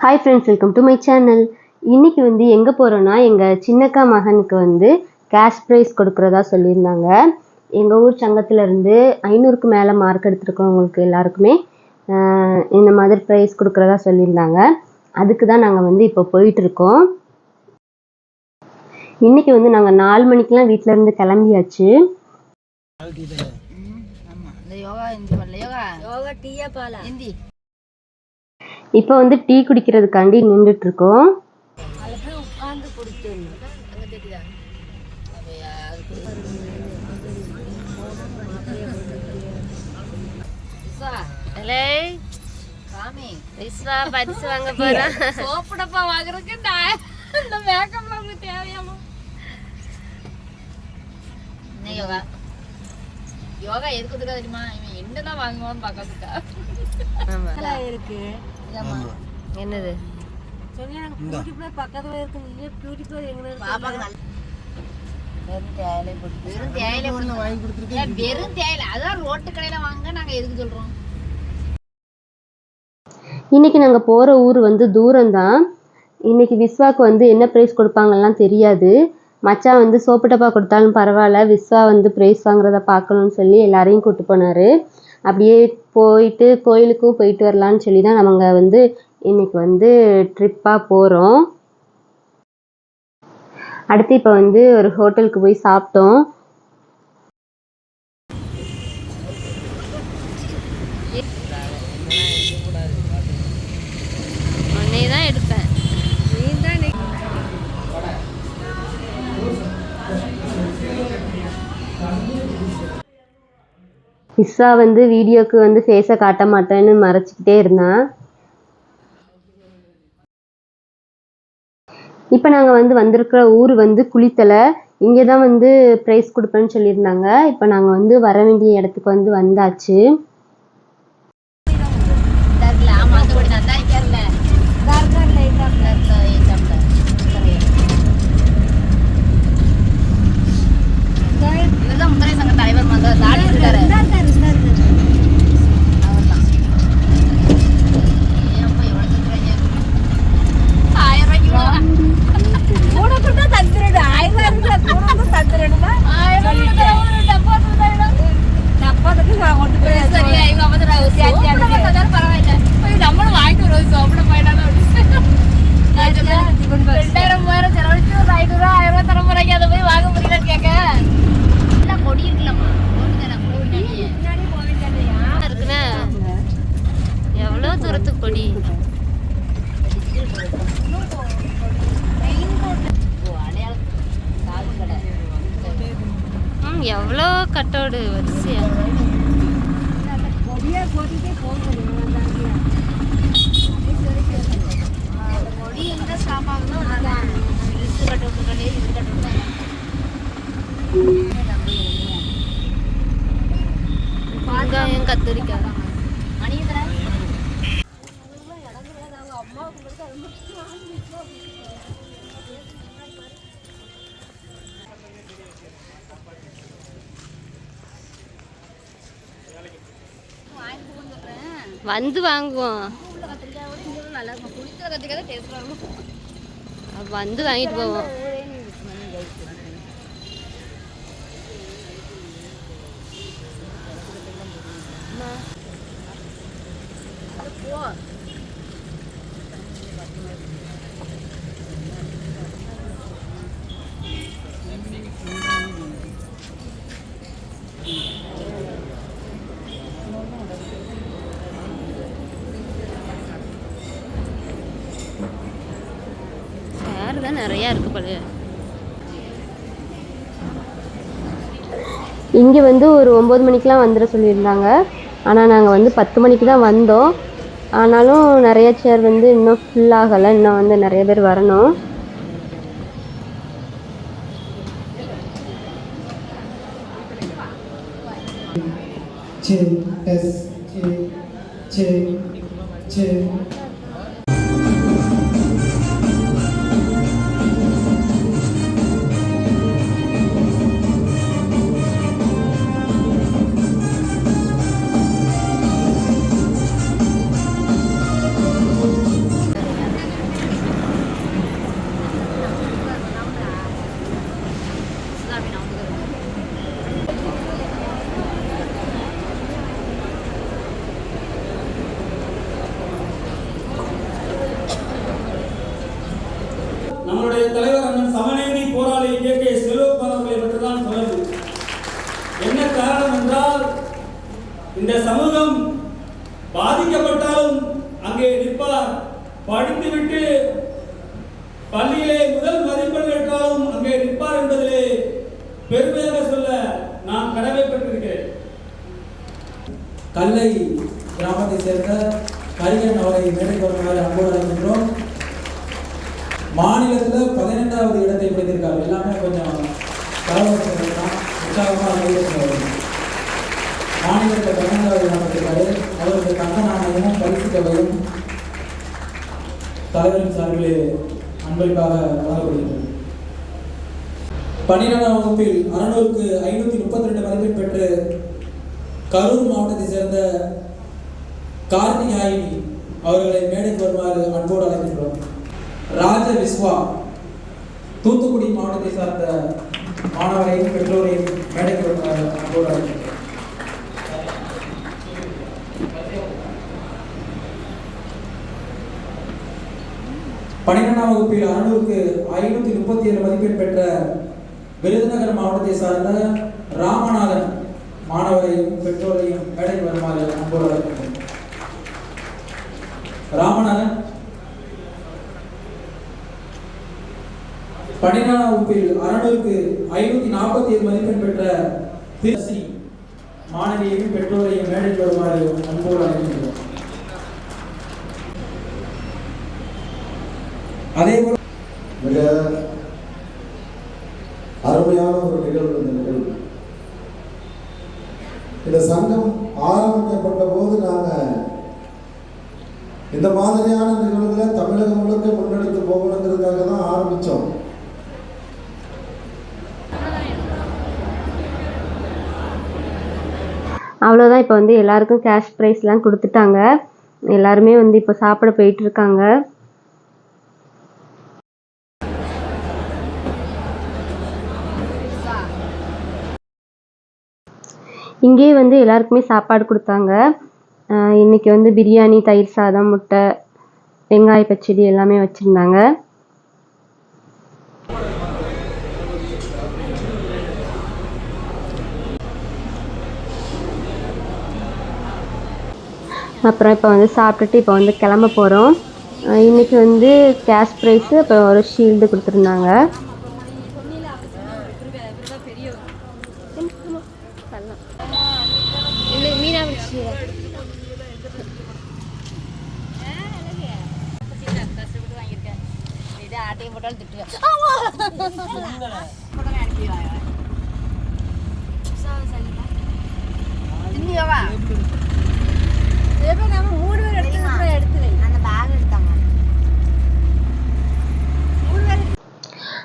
Hi friends welcome to my channel இன்னைக்கு வந்து எங்கே போகிறோன்னா எங்கள் சின்னக்கா மகனுக்கு வந்து கேஷ் ப்ரைஸ் கொடுக்குறதா சொல்லியிருந்தாங்க. எங்கள் ஊர் சங்கத்துல இருந்து ஐநூறுக்கு மேலே மார்க் எடுத்துருக்கவங்களுக்கு எல்லாருக்குமே இந்த மாதிரி ப்ரைஸ் கொடுக்குறதா சொல்லியிருந்தாங்க. அதுக்கு தான் நாங்கள் வந்து இப்போ போயிட்டுருக்கோம். இன்னைக்கு வந்து நாங்கள் நாலு மணிக்கெலாம் வீட்டிலேருந்து கிளம்பியாச்சு. யோகா யோகா. யோகா டீயா பாலா? ஹிந்தி. இப்போ வந்து டீ குடிக்கிறதுக்காண்டி நின்றுட்டு இருக்கோம் உட்கார்ந்து குடிச்சிடணும் அங்க தெரியுதா அப்படியா ஹலோ சாமி விஸ்வா பரிசு வாங்க போறோம் சோப்பு டப்பா வாங்குறதுக்கு இந்த இந்த மேக்கப் நமக்கு தேவையாமா என்ன யோகா யோகா எதுக்கு தெரியுமா? இவன் என்னதான் வாங்குவான்னு ஆமா இருக்கு. என்னது? வெறும் தேயிலை அதான் ரோட்டு கடையில வாங்க நாங்க எதுக்கு சொல்றோம்? இன்னைக்கு நாங்கள் போகிற ஊர் வந்து தூரம்தான். இன்னைக்கு விஸ்வாக்கு வந்து என்ன ப்ரைஸ் கொடுப்பாங்கலாம் தெரியாது. மச்சான் வந்து சோப்பு டப்பா கொடுத்தாலும் பரவாயில்ல. விஸ்வா வந்து ப்ரைஸ் வாங்குறத பார்க்கணும்னு சொல்லி எல்லாரையும் கூட்டு போனார். அப்படியே போயிட்டு கோயிலுக்கும் போயிட்டு வரலான்னு சொல்லி தான் நாங்கள் வந்து இன்னைக்கு வந்து ட்ரிப்பாக போகிறோம் அடுத்து இப்போ வந்து ஒரு ஹோட்டலுக்கு போய் சாப்பிட்டோம் Yeah. விஸ்வா வந்து வீடியோக்கு வந்து ஃபேஸை காட்ட மாட்டேன்னு மறைச்சிக்கிட்டே இருந்தான் இப்போ நாங்கள் வந்து வந்திருக்கிற ஊர் வந்து குளித்தலை. இங்கே தான் வந்து ப்ரைஸ் கொடுப்பேன்னு சொல்லியிருந்தாங்க. இப்போ நாங்கள் வந்து வர வேண்டிய இடத்துக்கு வந்து வந்தாச்சு. தலைவர் ஆமா தான் தலைவர் சரியா இவங்க வந்து பரவாயில்ல. போய் நம்மளும் வாங்கிட்டு வருவோம் சோப்பிட போயிடாத ரெண்டாயிரம் மூவாயிரம் செலவழிச்சு ஒரு ஐநூறு ஆயிரம் ரூபாய் தர போறாங்க அதை போய் வாங்க முடியலன்னு கேட்க எல்லாம் கொடி இருக்கலாமா போட்டுதானே, போக வேண்டியது. இருக்குன்னா எவ்வளோ தூரத்துக்கு கொடி ஓ, அடையாளம் காது கடை. ம் எவ்வளோ கட்டோடு வரிசையா அந்த கொடி எங்க ஸ்டாப் ஆகுதோ அங்கதான். இது கட்டு விட்டுட்டாலே, இது கட்டு விட்டுட்டாலே. வெங்காயம் கத்திரிக்காய் மணி எத்தனை? வாங்கிட்டு கொண்டு வரேன். வந்து வாங்குவோம் உள்ள கத்திரிக்காயோட இங்க உள்ள நல்லா இருக்கும். குளிக்கிற கத்திரிக்காய் தான் taste ஆ இருக்கும். அப்ப வந்து வாங்கிட்டு போவோம். தான் நிறையா இருக்கு போல இங்கே வந்து ஒரு ஒம்பது மணிக்கெலாம் வந்துட சொல்லியிருந்தாங்க. ஆனால் நாங்கள் வந்து பத்து மணிக்கு தான் வந்தோம். ஆனாலும் நிறைய சேர் வந்து இன்னும் ஃபில் ஆகலை. இன்னும் வந்து நிறைய பேர் வரணும். சரி சரி சரி பெருமையாக சொல்ல நான் கடமைப்பட்டிருக்கிறேன் கல்லை கிராமத்தை சேர்ந்த கலிகன் அவரை மேடைக்கு வருமாறு அன்போடு அழைக்கின்றோம். மாநிலத்தில் பதினெண்டாவது இடத்தை பிடித்திருக்கார். எல்லாமே கொஞ்சம் கலவரத்தில் தான் உற்சாகமாக நிறைவேற்றுவார் மாநிலத்தில் பதினெண்டாவது இடம் பிடித்திருக்காரு. அவருக்கு தங்க நாணயமும் பரிசு தொகையும் தலைவரின் சார்பிலே அன்பளிப்பாக வழங்கப்படுகின்றது பன்னிரெண்டாம் வகுப்பில் அறநூறுக்கு ஐநூற்றி முப்பத்தி ரெண்டு மதிப்பெண் பெற்று கரூர் மாவட்டத்தை சேர்ந்த கார்த்திகாயினி அவர்களை மேடைக்கு வருமாறு அன்போடு அழைக்கின்றோம். ராஜ விஸ்வா தூத்துக்குடி மாவட்டத்தை சார்ந்த மாணவரையும் பெற்றோரையும் மேடைக்கு வருமாறு அன்போடு அழைக்கின்றோம். பன்னிரெண்டாம் வகுப்பில் அறநூறுக்கு ஐநூத்தி முப்பத்தி ஏழு மதிப்பெண் பெற்ற விருதுநகர் மாவட்டத்தை சார்ந்த ராமநாதன் மாணவரையும் பெற்றோரையும் மேடைக்கு வருமாறு அன்போடு அழைக்கின்றோம் ராமநாதன் பன்னிரெண்டாம் வகுப்பில் அறநூறுக்கு ஐநூத்தி நாற்பத்தி ஏழு மதிப்பெண் பெற்ற திருசி மாணவியையும் பெற்றோரையும் மேடைக்கு வருமாறு அன்போடு அழைக்கிறேன் அதே போல மிக அருமையான ஒரு நிகழ்வு இந்த நிகழ்வு இந்த சங்கம் ஆரம்பிக்கப்பட்ட போது நாங்கள் இந்த மாதிரியான நிகழ்வுகளை தமிழகம் முழுக்க முன்னெடுத்து போகணுங்கிறதுக்காக தான் ஆரம்பித்தோம். அவ்வளோதான். இப்போ வந்து எல்லாருக்கும் கேஷ் ப்ரைஸ்லாம் கொடுத்துட்டாங்க. எல்லாருமே வந்து இப்போ சாப்பிட போயிட்டு இருக்காங்க இங்கேயே வந்து எல்லாருக்குமே சாப்பாடு கொடுத்தாங்க. இன்றைக்கி இன்னைக்கு வந்து பிரியாணி தயிர் சாதம் முட்டை வெங்காய பச்சடி எல்லாமே வச்சுருந்தாங்க. அப்புறம் இப்போ வந்து சாப்பிட்டுட்டு இப்போ வந்து கிளம்ப போகிறோம் இன்னைக்கு வந்து கேஷ் ப்ரைஸு அப்புறம் ஒரு ஷீல்டு கொடுத்துருந்தாங்க இல்லை மீனா பிடிச்சி இது ஆட்டையும் போட்டாலும் திட்டுவேன் தின்னியவா நம்ம மூணு பேர் எடுத்து எடுத்து வை அந்த பேக் எடுத்தாங்க மூணு பேர்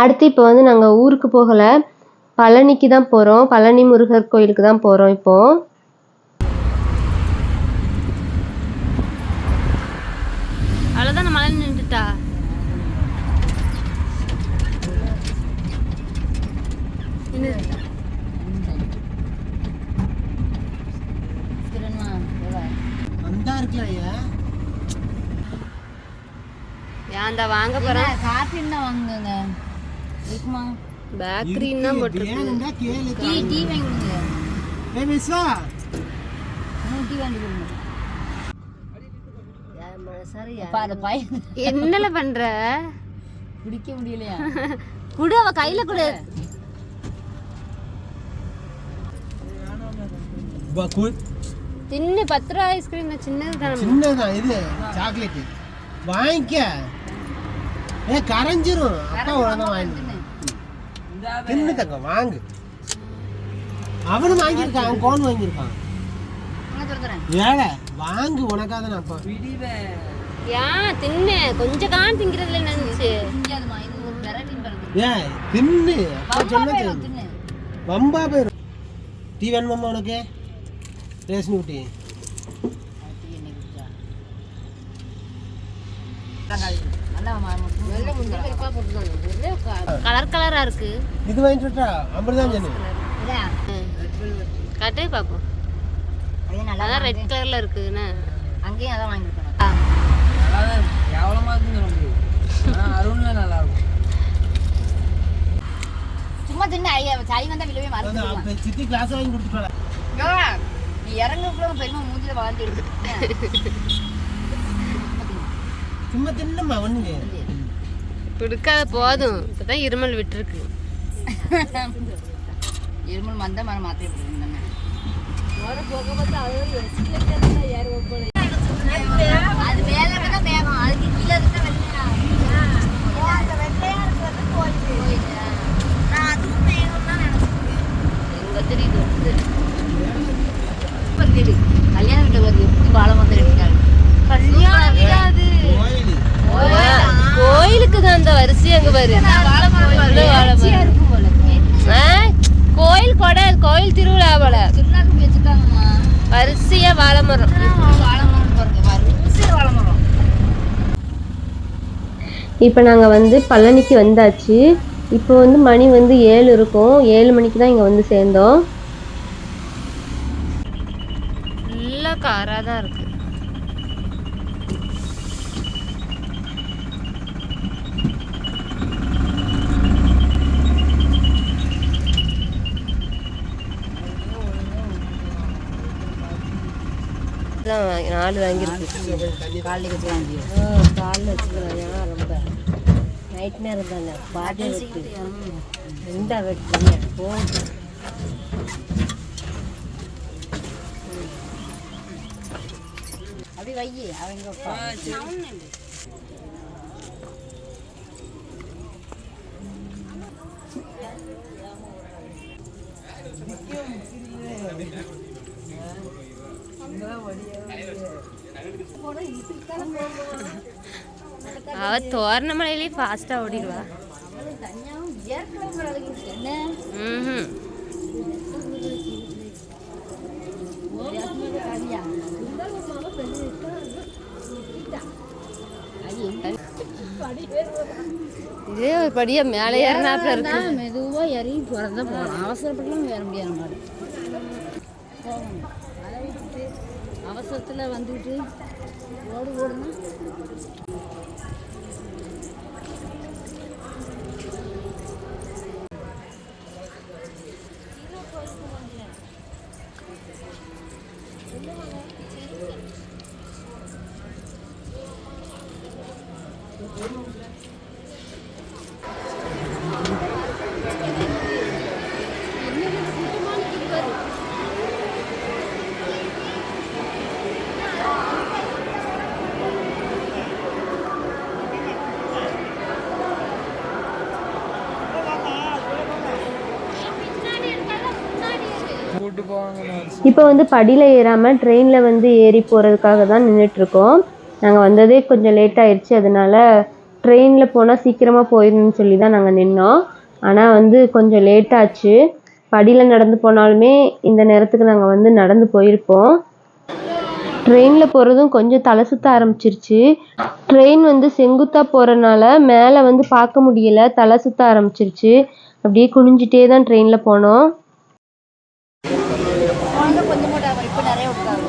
அடுத்து இப்போ வந்து நாங்கள் ஊருக்கு போகலை. பழனிக்கு தான் போகிறோம் பழனி முருகர் கோயிலுக்கு தான் போகிறோம் இப்போது அவ்வளோதான் மழை நின்றுட்டா? ஏன்டா வாங்க போகிறோம் காஃபி என்ன வாங்குங்க? இருக்குமா? பேக்கரின்னு தான் போட்டிருக்கு. டீ டீ டீ வாங்கி கொடுங்க என்னல பண்ற? பிடிக்க முடியலையா? குடு அவ கையில குடு. தின்னு பத்து ரூபா ஐஸ்கிரீம் சின்னது தானே சின்னதான் இது? சாக்லேட் வாங்கிக்க. ஏ கரைஞ்சிரும். அப்பா உடனே வாங்கி தின்னு. தங்க வாங்கு. அவனும் வாங்கியிருக்கான் அவன் கோன் வாங்கியிருக்கான். நான் ஏழை வாங்கு உனக்காக தான் அப்பா ஏன் தின்னு. கொஞ்சம் கான் திங்கிறதுல நினைச்சு திங்காதுமா இது ஒரு விரவின் பிறகு ஏ தின்னு. அப்பா சொன்னா போயிடும். தின்னு. வம்பா போயிரும். டீ வேணுமாம்மா உனக்கு? ரேஷன் ஊட்டி கலர் கலரா இருக்கு. இது வாங்கிட்டு அப்படிதான் சொன்னேன் கட்டே பாப்போம். அதான் ரெட் கலர்ல இருக்குன்னு அங்கேயும் அதான் வாங்கி கொடுக்கணும் சும்மா தின்னு ஐயா சளி வந்தா விழுவே மறந்து அப்ப சித்தி கிளாஸ் வாங்கி கொடுத்துட்டு நீ இறங்குக்குள்ள பெருமை மூஞ்சில வாழ்ந்து சும்மா தின்னம்மா ஒண்ணுங்க? கொடுக்காத போதும். இப்பதான் இருமல் விட்டுருக்கு. இருமல் மந்த மரம் மாத்திரை போடுங்க அது மேல இருந்தா மேகம் அதுக்கு கீழே இருந்தா வெள்ளையா அந்த வெள்ளையா இருக்கிறது கோயில் நான் அதுவும் மேகம் தான் நினைச்சிருக்கேன். எங்க தெரியுது சூப்பர் வீடு கல்யாண வீட்டை வருது எப்படி வாழை மந்திரம் எடுத்தாங்க கல்யாணம் அது. கோயிலுக்கு தான் அந்த வரிசை அங்க பாரு. கோயில் கொடை கோயில் திருவிழா போல. வரிசையா வாழை மரம் இப்போ நாங்கள் வந்து பழனிக்கு வந்தாச்சு. இப்போ வந்து மணி வந்து ஏழு இருக்கும். ஏழு மணிக்கு தான் இங்கே வந்து சேர்ந்தோம். ஃபுல்லா காரா தான் இருக்கு. இதான் வாங்கி- நாலு வாங்கியிருக்கு. காலில் வச்சுக்கலாம் ஏன் ரொம்ப நைட் நேரம் தானே பாதி வெட்டு போகும் வை அவங்க அவ தோரணமலையிலே ஃபாஸ்டா ஓடிடுவா என்ன ம் இதே ஒரு படியா மேலே ஏறினாப்புல இருக்கு. மெதுவா இறங்கி பிறந்த போகலாம் அவசரப்பட்டுலாம் ஏற முடியாது விட்டுட்டு அவசரத்தில் வந்துக்கிட்டு ஓடு ஓடுனா இப்போ வந்து படியில் ஏறாமல் ட்ரெயினில் வந்து ஏறி போகிறதுக்காக தான் நின்றுட்டுருக்கோம் நாங்கள் வந்ததே கொஞ்சம் லேட் ஆயிடுச்சு அதனால ட்ரெயினில் போனால் சீக்கிரமாக போயிடணும்னு சொல்லி தான் நாங்கள் நின்னோம். ஆனால் வந்து கொஞ்சம் லேட் ஆச்சு. படியில் நடந்து போனாலுமே இந்த நேரத்துக்கு நாங்கள் வந்து நடந்து போயிருப்போம். ட்ரெயினில் போகிறதும் கொஞ்சம் தலை சுற்ற ஆரம்பிச்சிருச்சு. ட்ரெயின் வந்து செங்குத்தாக போகிறனால மேலே வந்து பார்க்க முடியல தலை சுற்ற ஆரம்பிச்சிருச்சு. அப்படியே குனிஞ்சிட்டே தான் ட்ரெயினில் போனோம். உப்பு இப்போ நிறைய விட்டாங்க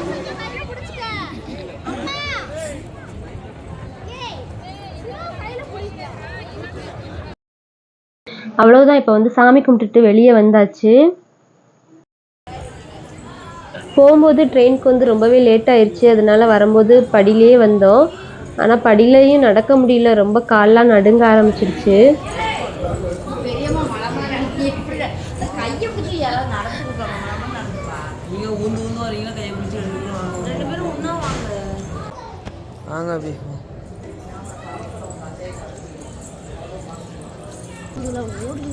அவ்வளவுதான் இப்போ வந்து சாமி கும்பிட்டுட்டு வெளியே வந்தாச்சு. போகும்போது ட்ரெயினுக்கு வந்து ரொம்பவே லேட் ஆயிடுச்சு அதனால வரும்போது படியிலே வந்தோம். ஆனால் படியிலையும் நடக்க முடியல. ரொம்ப கால்லாம் நடுங்க ஆரம்பிச்சிருச்சு பெரியம்மா மலை மலை எப்படி கையை பிடிச்சி யாராவது நடந்து கொடுப்பாங்க மலை மலை நடந்துப்பா நீங்க ஊந்து ஊந்து வரீங்களா கையை பிடிச்சி ரெண்டு பேரும் வாங்க ரெண்டு பேரும் ஒன்றா வாங்க வாங்க அப்படி இதில் ஓடுது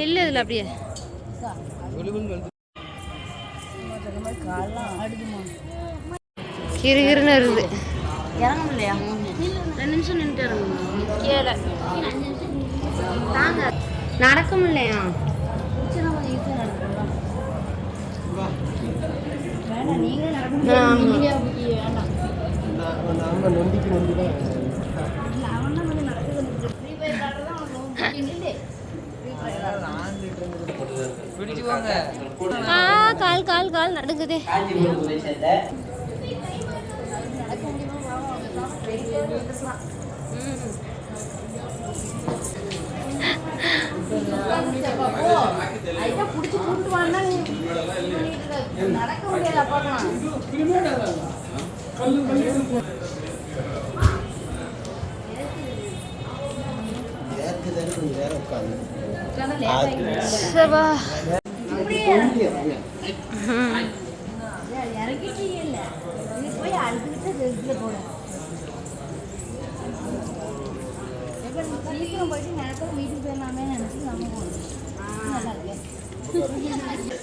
நெல் இதில் அப்படியே. கிறுகிறுன்னு வருது. இறங்க முடியலையா ரெண்டு நிமிஷம் நின்றுட்டு இறங்கணும். கீழே. தாங்க. நடக்க முடியலையா நீங்களே நடக்க முடியாது நீங்களே அப்படி வேண்டாம் நம்ம நொண்டிக்கு நொண்டி தான் இல்ல, அவன் தான் கொஞ்சம் நடக்க கொஞ்சம் ஃப்ரீ ஃபயர் காட்டுறதான் அவன் ரொம்ப பிடிக்கும் இல்லை ஆ கால் கால் கால் நடுங்குதே. ஐயா பிடிச்சி கூட்டு வான்னா நீ நடக்க முடியல பார்க்கலாம்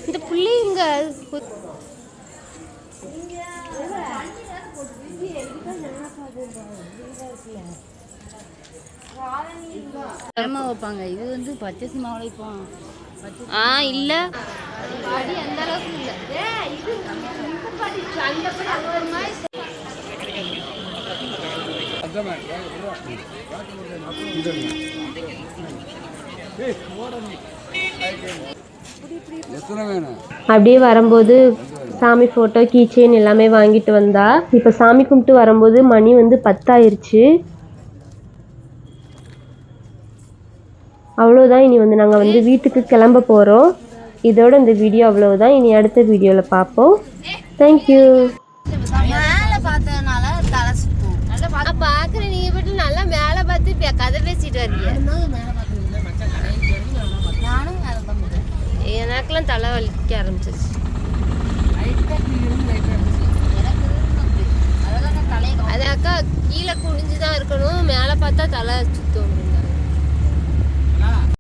இந்த புள்ளி இங்க கிழமை வைப்பாங்க. இது வந்து பச்சரிசி மாவுல வைப்போம். ஆ இல்ல. அந்த அளவுக்கு இது இந்த அந்த ஒரு மாதிரி அப்படியே வரும்போது சாமி ஃபோட்டோ கீச்செயின் எல்லாமே வாங்கிட்டு வந்தா இப்போ சாமி கும்பிட்டு வரும்போது மணி வந்து பத்தாயிருச்சு. அவ்வளோதான் இனி வந்து நாங்கள் வந்து வீட்டுக்கு கிளம்ப போகிறோம் இதோட இந்த வீடியோ அவ்வளவுதான். இனி அடுத்த வீடியோவில் பார்ப்போம். தேங்க்யூ மேல பார்த்ததுனால தலை சுத்தும். பார்க்குறேன். நீங்கள் மட்டும் நல்லா மேலே பார்த்து கதை பேசிட்டு வரீங்க. நானும் எனக்கெல்லாம் தலை வலிக்க தலையை அது அக்கா கீழே குனிஞ்சு தான் இருக்கணும். மேலே பார்த்தா தலை சுத்தம்.